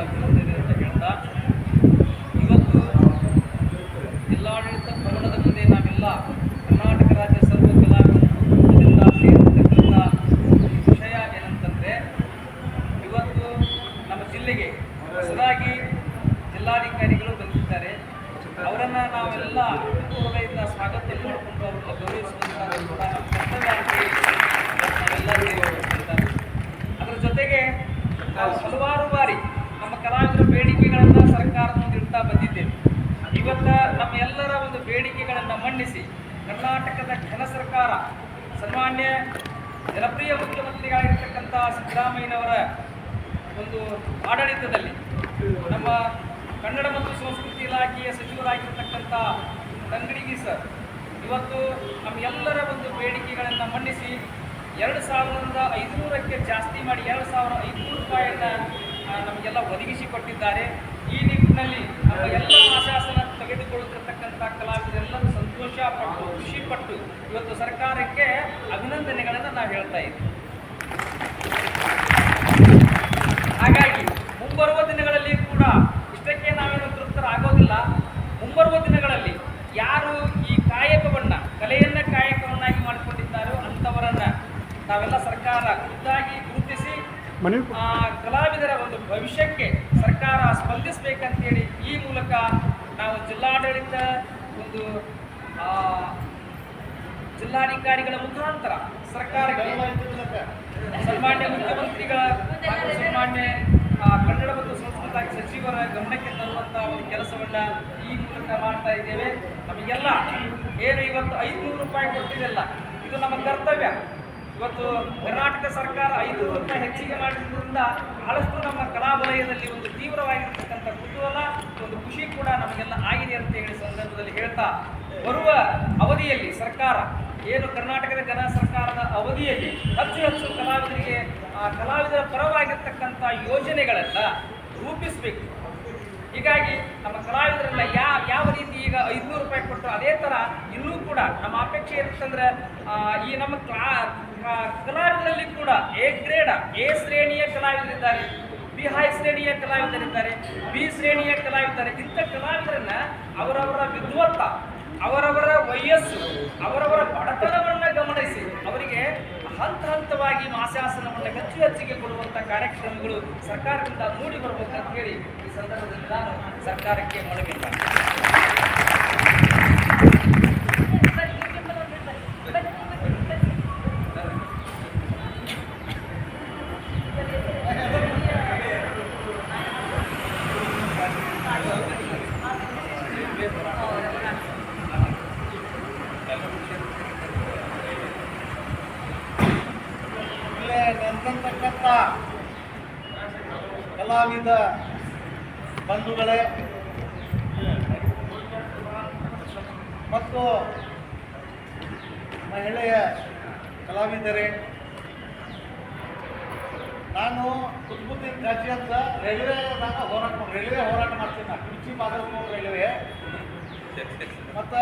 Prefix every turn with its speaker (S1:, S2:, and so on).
S1: ಅಂತ ಹೇಳ್ತಾ ಇವತ್ತು ಜಿಲ್ಲಾಡಳಿತ ಭವನದ ಮುಂದೆ ನಾವೆಲ್ಲ. ಕರ್ನಾಟಕ ರಾಜ್ಯ ಸರ್ವ ಕಲಾವಿದರಿಂದ ವಿಷಯ ಏನಂತಂದರೆ, ಇವತ್ತು ನಮ್ಮ ಜಿಲ್ಲೆಗೆ ಹೊಸದಾಗಿ ಜಿಲ್ಲಾಧಿಕಾರಿಗಳು ಬಂದಿದ್ದಾರೆ. ಅವರನ್ನು ನಾವೆಲ್ಲ ಹೃದಯದಿಂದ ಸ್ವಾಗತ ಮಾಡಿಕೊಂಡು ಅವರನ್ನು ಗೌರವಿಸುವಂಥ ಕೂಡ ಅದರ ಜೊತೆಗೆ ಹಲವಾರು ಬಾರಿ ಕಲಾವಿದರ ಬೇಡಿಕೆಗಳನ್ನು ಸರ್ಕಾರದ ಮುಂದೆ ಇಡ್ತಾ ಬಂದಿದ್ದೇವೆ ಇವತ್ತ ನಮ್ಮ ಎಲ್ಲರ ಒಂದು ಬೇಡಿಕೆಗಳನ್ನು ಮನ್ನಿಸಿ ಕರ್ನಾಟಕದ ಘನ ಸರ್ಕಾರ, ಸನ್ಮಾನ್ಯ ಜನಪ್ರಿಯ ಮುಖ್ಯಮಂತ್ರಿಗಳಾಗಿರ್ತಕ್ಕಂಥ ಸಿದ್ದರಾಮಯ್ಯನವರ ಒಂದು ಆಡಳಿತದಲ್ಲಿ ನಮ್ಮ ಕನ್ನಡ ಮತ್ತು ಸಂಸ್ಕೃತಿ ಇಲಾಖೆಯ ಸಚಿವರಾಗಿರ್ತಕ್ಕಂಥ ತಂಗಡಿಗಿ ಸರ್, ಇವತ್ತು ನಮ್ಮೆಲ್ಲರ ಒಂದು ಬೇಡಿಕೆಗಳನ್ನು ಮನ್ನಿಸಿ ಎರಡು ಸಾವಿರದ ಐದುನೂರಕ್ಕೆ ಜಾಸ್ತಿ ಮಾಡಿ ಎರಡು ಸಾವಿರದ ಐದುನೂರು ರೂಪಾಯಿಯನ್ನು ನಮಗೆಲ್ಲ ಒದಗಿಸಿಕೊಟ್ಟಿದ್ದಾರೆ. ಈ ನಿಟ್ಟಿನಲ್ಲಿ ನಮ್ಮ ಎಲ್ಲ ಆಶಾಸನ ತೆಗೆದುಕೊಳ್ಳುತ್ತಿರ್ತಕ್ಕಂಥ ಕಲಾವಿದರೆಲ್ಲರೂ ಸಂತೋಷ ಪಟ್ಟು ಖುಷಿ ಪಟ್ಟು ಇವತ್ತು ಸರ್ಕಾರಕ್ಕೆ ಅಭಿನಂದನೆಗಳನ್ನು ನಾವು ಹೇಳ್ತಾ ಇದ್ದೀವಿ ಹಾಗಾಗಿ ಮುಂಬರುವ ದಿನಗಳಲ್ಲಿ ಕೂಡ ಇಷ್ಟಕ್ಕೆ ನಾವೇನು ತೃಪ್ತರಾಗೋದಿಲ್ಲ. ಮುಂಬರುವ ದಿನಗಳಲ್ಲಿ ಯಾರು ಈ ಕಾಯಕವನ್ನ ಕಲೆಯನ್ನ ಕಾಯಕವನ್ನಾಗಿ ಮಾಡಿಕೊಂಡಿದ್ದಾರೋ ಅಂಥವರನ್ನ ನಾವೆಲ್ಲ ಸರ್ಕಾರ ಖುದ್ದಾಗಿ ಗುರುತಿಸಿ ಆ ಭವಿಷ್ಯಕ್ಕೆ ಸರ್ಕಾರ ಸ್ಪಂದಿಸಬೇಕಂತೇಳಿ ಈ ಮೂಲಕ ನಾವು ಜಿಲ್ಲಾಡಳಿತ ಒಂದು ಜಿಲ್ಲಾಧಿಕಾರಿಗಳ ಮುಖಾಂತರ ಸರ್ಕಾರ ಸನ್ಮಾನ್ಯ ಮುಖ್ಯಮಂತ್ರಿಗಳ ಹಾಗೂ ಸನ್ಮಾನ್ಯ ಕನ್ನಡ ಮತ್ತು ಸಂಸ್ಕೃತ ಸಚಿವರ ಗಮನಕ್ಕೆ ತರುವಂತ ಒಂದು ಕೆಲಸವನ್ನ ಈ ಮೂಲಕ ಮಾಡ್ತಾ ಇದ್ದೇವೆ. ನಮಗೆಲ್ಲ ಏನು ಇವತ್ತು ಐದುನೂರು ರೂಪಾಯಿ ಕೊಟ್ಟಿದೆಲ್ಲ, ಇದು ನಮ್ಮ ಕರ್ತವ್ಯ. ಇವತ್ತು ಕರ್ನಾಟಕ ಸರ್ಕಾರ ಐದು ವರ್ಷ ಹೆಚ್ಚಿಗೆ ಮಾಡಿದ್ರಿಂದ ಬಹಳಷ್ಟು ನಮ್ಮ ಕಲಾ ವಲಯದಲ್ಲಿ ಒಂದು ತೀವ್ರವಾಗಿರ್ತಕ್ಕಂಥ ಕುತೂಹಲ, ಒಂದು ಖುಷಿ ಕೂಡ ನಮಗೆಲ್ಲ ಆಗಿದೆ ಅಂತ ಹೇಳಿ ಸಂದರ್ಭದಲ್ಲಿ ಹೇಳ್ತಾ ಬರುವ ಅವಧಿಯಲ್ಲಿ ಸರ್ಕಾರ, ಏನು ಕರ್ನಾಟಕದ ಜನ ಸರ್ಕಾರದ ಅವಧಿಯಲ್ಲಿ ಹೆಚ್ಚು ಹೆಚ್ಚು ಕಲಾವಿದರಿಗೆ, ಆ ಕಲಾವಿದರ ಪರವಾಗಿರ್ತಕ್ಕಂಥ ಯೋಜನೆಗಳೆಲ್ಲ ರೂಪಿಸಬೇಕು. ಹೀಗಾಗಿ ನಮ್ಮ ಕಲಾವಿದರೆಲ್ಲ ಯಾವ ಯಾವ ರೀತಿ ಈಗ ಐದುನೂರು ರೂಪಾಯಿ ಕೊಟ್ಟರು, ಅದೇ ಥರ ಇನ್ನೂ ಕೂಡ ನಮ್ಮ ಅಪೇಕ್ಷೆ ಏನಂತಂದ್ರೆ ಈ ನಮ್ಮ ಕ್ಲಾ ಕಲಾವಿದರಲ್ಲಿ ಕೂಡ ಎ ಗ್ರೇಡ್, ಎ ಶ್ರೇಣಿಯ ಕಲಾವಿದರಿದ್ದಾರೆ, ಬಿ ಹೈ ಶ್ರೇಣಿಯ ಕಲಾವಿದರಿದ್ದಾರೆ, ಬಿ ಶ್ರೇಣಿಯ ಕಲಾವಿದರಿದ್ದಾರೆ. ಇಂಥ ಕಲಾವಿದರನ್ನ ಅವರವರ ವಿದ್ವತ್ತ, ಅವರವರ ವಯಸ್ಸು, ಅವರವರ ಅವರಿಗೆ ಹಂತ ಹಂತವಾಗಿ ಮಾಸಾಸನವನ್ನು ಹೆಚ್ಚು ಹೆಚ್ಚಿಗೆ ಕೊಡುವಂಥ ಕಾರ್ಯಕ್ರಮಗಳು ಸರ್ಕಾರದಿಂದ ಮೂಡಿ ಬರ್ಬೇಕಂತ ಹೇಳಿ ಈ ಸಂದರ್ಭದಲ್ಲಿ ನಾನು ಸರ್ಕಾರಕ್ಕೆ ಮನವಿ ಮಾಡ್ತೀನಿ
S2: ಇಲ್ಲೇ ಕಲಾವಿದ ಬಂಧುಗಳೇ. ಮತ್ತು ಮಹಿಳೆಯ ಕಲಾವಿದರೇ, ನಾನು ಕುತ್ಬುದ್ದೀನ್ ಕಾಜಿ ಅಂತ ನಾನು ಹೋರಾಟ ರೈಲ್ವೆ ಹೋರಾಟ ಮಾಡ್ತೀನಿ. ನಾನು ಕುರ್ಚಿ ಮಾದಪ್ಪ ರೈಲ್ವೆ. ಮತ್ತು